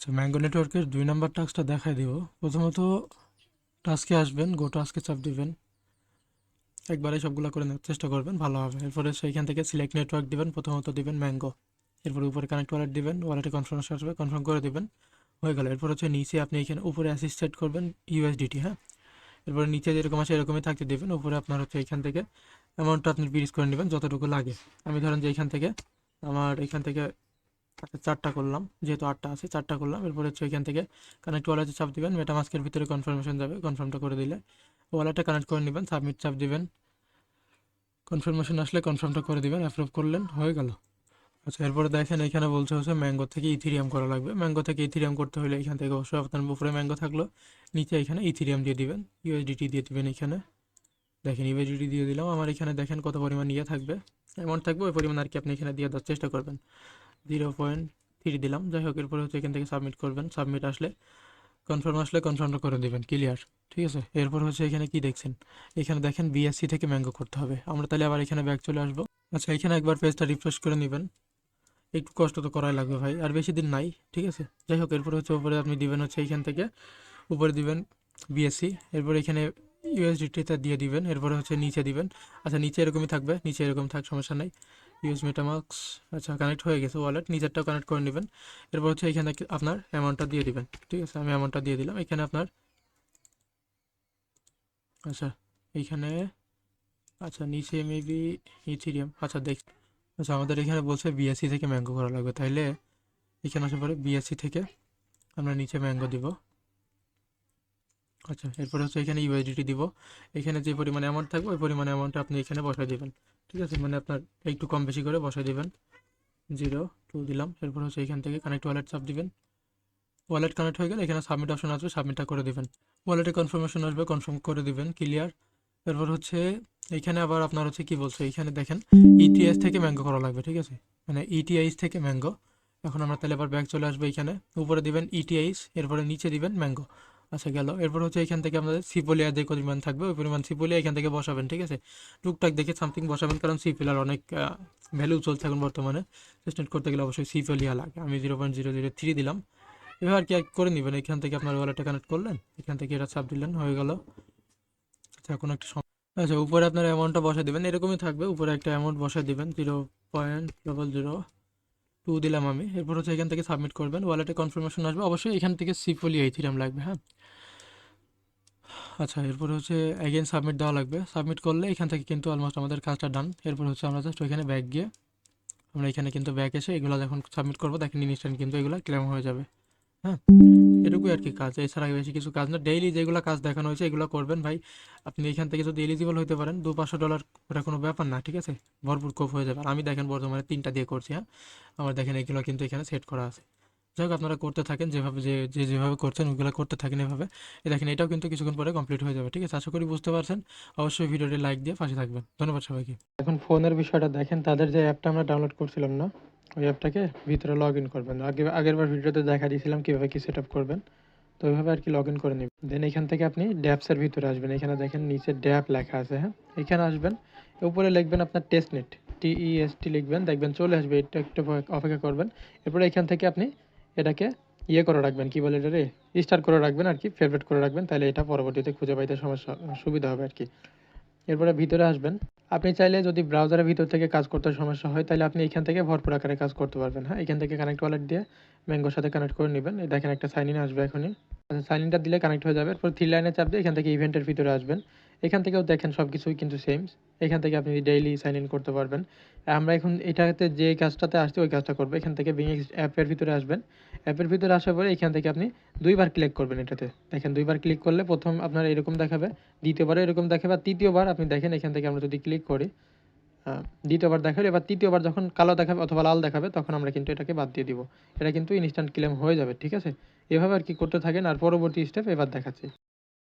আচ্ছা ম্যাঙ্গো নেটওয়ার্কের দুই নাম্বার টাস্কটা দেখাই দিব। প্রথমত টাস্কে আসবেন গো টাস্কে চাপ দিবেন। একবারে সবগুলো করে নেওয়ার চেষ্টা করবেন, ভালো হবে। এরপরে সেইখান থেকে সিলেক্ট নেটওয়ার্ক দিবেন, প্রথমত দিবেন ম্যাঙ্গো এরপরে উপরে কানেক্ট ওয়ালেট দিবেন ওয়ালেটে কনফার্মেশন আসবে কনফার্ম করে দিবেন, হয়ে গেল। এরপর হচ্ছে নিচে আপনি এখানে উপরে অ্যাসিস্ট সেট করবেন ইউএসডিটি হ্যাঁ? এরপরে নিচে যেরকম আছে এরকমই থাকতে দেবেন, উপরে আপনার হচ্ছে এখান থেকে অ্যামাউন্টটা আপনি বিরিজ করে নেবেন, যতটুকু লাগে। আমি ধরেন যে এখান থেকে আমার, এখান থেকে চারটা করলাম, যেহেতু আটটা আছে, চারটা করলাম। এরপর হচ্ছে এখান থেকে কানেক্ট ওয়ালেটে চাপ দিবেন মেটামাস্কের ভিতরে কনফার্মেশন যাবে কনফার্মটা করে দিলে। ওয়ালেটটা কানেক্ট করে নেবেন সাবমিট চাপ দেবেন। কনফার্মেশন আসলে কনফার্মটা করে দিবেন অ্যাপ্রুভ করলেন, হয়ে গেল। আচ্ছা এরপরে দেখেন এখানে বলছে হচ্ছে ম্যাঙ্গো থেকে ইথিরিয়াম করা লাগবে। ম্যাঙ্গো থেকে ইথিরিয়াম করতে হলে এখান থেকে অবশ্যই আপনার উপরে ম্যাঙ্গো থাকল। নিচে এখানে ইথিরিয়াম দিয়ে দিবেন ইউএসডিটি দিয়ে দিবেন এখানে। দেখেন ইউএসডিটি দিয়ে দিলাম। আমার এখানে দেখেন কত পরিমাণ ইয়ে থাকবে। অ্যামাউন্ট থাকবে, ওই পরিমাণ আর কি আপনি এখানে দিয়ে দেওয়ার চেষ্টা করবেন। জিরো পয়েন্ট থ্রি দিলাম। যাই হোক, এরপরে হচ্ছে এখান থেকে সাবমিট করবেন। সাবমিট আসলে কনফার্ম আসলে কনফার্মটা করে দেবেন ক্লিয়ার ঠিক আছে? এরপর হচ্ছে এখানে কি দেখছেন? এখানে দেখেন বিএসসি থেকে ম্যাঙ্গো করতে হবে। আমরা তাহলে আবার এখানে ব্যাক চলে আসব। আচ্ছা এখানে একবার পেজটা রিফ্রেশ করে নেবেন। একটু কষ্ট তো করাই লাগবে ভাই, আর বেশি দিন নাই, ঠিক আছে? যাই হোক, এরপর হচ্ছে উপরে আপনি দিবেন হচ্ছে এইখান থেকে উপরে দিবেন বিএসসি এরপর এখানে ইউএসডিটিটা দিয়ে দিবেন, এরপরে হচ্ছে নিচে দিবেন। আচ্ছা নিচে এরকমই থাকবে, নিচে এরকম থাক, সমস্যা নাই। ইউএস মেটামার্কস আচ্ছা কানেক্ট হয়ে গেছে ওয়ালেট নিজেরটাও কানেক্ট করে নেবেন। এরপর হচ্ছে এখানে আপনার অ্যামাউন্টটা দিয়ে দিবেন, ঠিক আছে? আমি অ্যামাউন্টটা দিয়ে দিলাম। এখানে আপনার আচ্ছা এইখানে আচ্ছা নিচে মেবি ইথিরিয়াম আচ্ছা দেখ আচ্ছা আমাদের এখানে বলছে বিএসসি থেকে ম্যাঙ্গো করা লাগবে। তাইলে এখানে আসার পরে বিএসসি থেকে আমরা নিচে ম্যাঙ্গো দিব। আচ্ছা এরপরে হচ্ছে এখানে ইউএসডিটি দিব। এখানে যে পরিমাণে অ্যামাউন্ট থাকবে, ওই পরিমাণে অ্যামাউন্ট আপনি এখানে বসাই দিবেন। ঠিক আছে? মানে আপনার একটু কম বেশি করে বসাই দিবেন। জিরো টু দিলাম। এরপর হচ্ছে এখান থেকে কানেক্ট ওয়ালেট চাপ দিবেন। ওয়ালেট কানেক্ট হয়ে গেলে এখানে সাবমিট অপশন আসবে সাবমিটটা করে দিবেন। ওয়ালেটে কনফার্মেশন আসবে কনফার্ম করে দিবেন ক্লিয়ার এরপর হচ্ছে এখানে আবার আপনার হচ্ছে কি বলছে? এইখানে দেখেন ইটিএস থেকে ম্যাঙ্গো করা লাগবে, ঠিক আছে? মানে ইটিআইস থেকে ম্যাঙ্গো এখন আমরা তাহলে আবার ব্যাগ চলে আসবে এখানে। উপরে দিবেন ইটিআইস এরপরে নিচে দিবেন ম্যাঙ্গো আচ্ছা গেল। এরপর হচ্ছে এখান থেকে আমাদের সিপোলিয়া যে পরিমাণ থাকবে, ওই পরিমাণ সিপোলিয়া এখান থেকে বসাবেন, ঠিক আছে? টুকটাক দেখে সামথিং বসাবেন, কারণ সিপিলার অনেক ভ্যালু চলছে এখন বর্তমানে। টেস্টেড করতে গেলে অবশ্যই সিপোলিয়া লাগে। আমি zero point zero zero three দিলাম। এবার আর কি করে নেবেন? এখান থেকে আপনার ওয়ালেটটা কানেক্ট করলেন? এখান থেকে এটা চাপ দিলেন, হয়ে গেল। আচ্ছা কোনো একটা আচ্ছা উপরে আপনার অ্যামাউন্টটা বসে দেবেন। এরকমই থাকবে। উপরে একটা অ্যামাউন্ট বসে দিবেন zero point double zero two দিলাম আমি। এরপর হচ্ছে এখান থেকে সাবমিট করবেন। ওয়ালেটে কনফার্মেশন আসবে। অবশ্যই এখান থেকে সিফলি এইথিরাম লাগবে হ্যাঁ? আচ্ছা এরপর হচ্ছে অ্যাগেন সাবমিট দেওয়া লাগবে। সাবমিট করলে এখান থেকে কিন্তু অলমোস্ট আমাদের কাজটা ডান এরপর হচ্ছে আমরা জাস্ট ওইখানে ব্যাক গিয়ে আমরা এখানে কিন্তু ব্যাক এসে এগুলো যখন সাবমিট করব, দেখেন ইনস্ট্যান্ট কিন্তু এগুলো ক্লেম হয়ে যাবে হ্যাঁ? এটুকুই আর কি কাজ। এছাড়া বেশি কিছু কাজ না। ডেইলি যেগুলো কাজ দেখানো হয়েছে, এগুলো করবেন ভাই। আপনি এখান থেকে যদি এলিজিবল হতে পারেন, দু পাঁচশো ডলার ওটা কোনো ব্যাপার না, ঠিক আছে? ভরপুর কোপ হয়ে যাবে। আর আমি দেখেন বর্তমানে তিনটা দিয়ে করছি হ্যাঁ? আমার দেখেন এগুলো কিন্তু এখানে সেট করা আছে। যাই হোক, আপনারা করতে থাকেন যেভাবে, যে যে, যেভাবে করছেন, ওইগুলো করতে থাকেন এভাবে। দেখেন, এটাও কিন্তু কিছুক্ষণ পরে কমপ্লিট হয়ে যাবে, ঠিক আছে? আশা করি বুঝতে পারছেন। অবশ্যই ভিডিওটি লাইক দিয়ে পাশে থাকবেন। ধন্যবাদ সবাইকে। এখন ফোনের বিষয়টা দেখেন, তাদের যে অ্যাপটা আমরা ডাউনলোড করছিলাম না ওই অ্যাপটাকে ভিতরে লগ ইন করবেন। আগে, আগের বার ভিডিওতে দেখা দিয়েছিলাম কীভাবে কী সেট আপ করবেন, তো ওইভাবে আর কি লগ ইন করে নেবেন। দেন এখান থেকে আপনি ড্যাপসের ভিতরে আসবেন। এখানে দেখেন নিচে ড্যাপ লেখা আছে হ্যাঁ? এখানে আসবেন, উপরে লিখবেন আপনার টেস্ট নেট টিইএসটি লিখবেন, দেখবেন চলে আসবে, এটা একটু অপেক্ষা করবেন। এরপরে এখান থেকে আপনি এটাকে ইয়ে করে রাখবেন, কি বলে এটা রে স্টার্ট করে রাখবেন আর কি ফেভারিট করে রাখবেন, তাহলে এটা পরবর্তীতে খুঁজে পাইতে সমস্যা, সুবিধা হবে আর কি। এরপরে ভিতরে আসবেন। আপনি চাইলে যদি ব্রাউজারের ভিতর থেকে কাজ করতে সমস্যা হয়, তাহলে আপনি এখান থেকে ভরপুর আকারে কাজ করতে পারবেন। হ্যাঁ এখান থেকে কানেক্ট ওয়ালেট দিয়ে ম্যাঙ্গোর সাথে কানেক্ট করে নেবেন। দেখেন একটা সাইন ইন আসবে এখনই। আচ্ছা সাইন ইনটা দিলে কানেক্ট হয়ে যাবে। এরপর থ্রি লাইনে চাপ দিয়ে এখান থেকে ইভেন্টের ভিতরে আসবেন। এখান থেকেও দেখেন সব কিছুই কিন্তু সেম এখান থেকে আপনি ডেইলি সাইন ইন করতে পারবেন। আমরা এখন এটাতে যে কাজটাতে আসছে, ওই কাজটা করব। এখান থেকে বিংএক্স অ্যাপের ভিতরে আসবেন। অ্যাপের ভিতরে আসার পরে এখান থেকে আপনি দুইবার ক্লিক করবেন এটাতে। দেখেন দুইবার ক্লিক করলে প্রথম আপনার এরকম দেখাবে, দ্বিতীয়বারও এরকম দেখাবে, আর তৃতীয়বার আপনি দেখেন এখান থেকে আমরা যদি ক্লিক করি দ্বিতীয়বার দেখাবে এবার তৃতীয়বার যখন কালো দেখাবে অথবা লাল দেখাবে, তখন আমরা কিন্তু এটাকে বাদ দিয়ে দিব। এটা কিন্তু ইনস্ট্যান্ট ক্লেম হয়ে যাবে, ঠিক আছে? এভাবে আর কি করতে থাকেন, আর পরবর্তী স্টেপ এবার দেখাচ্ছি।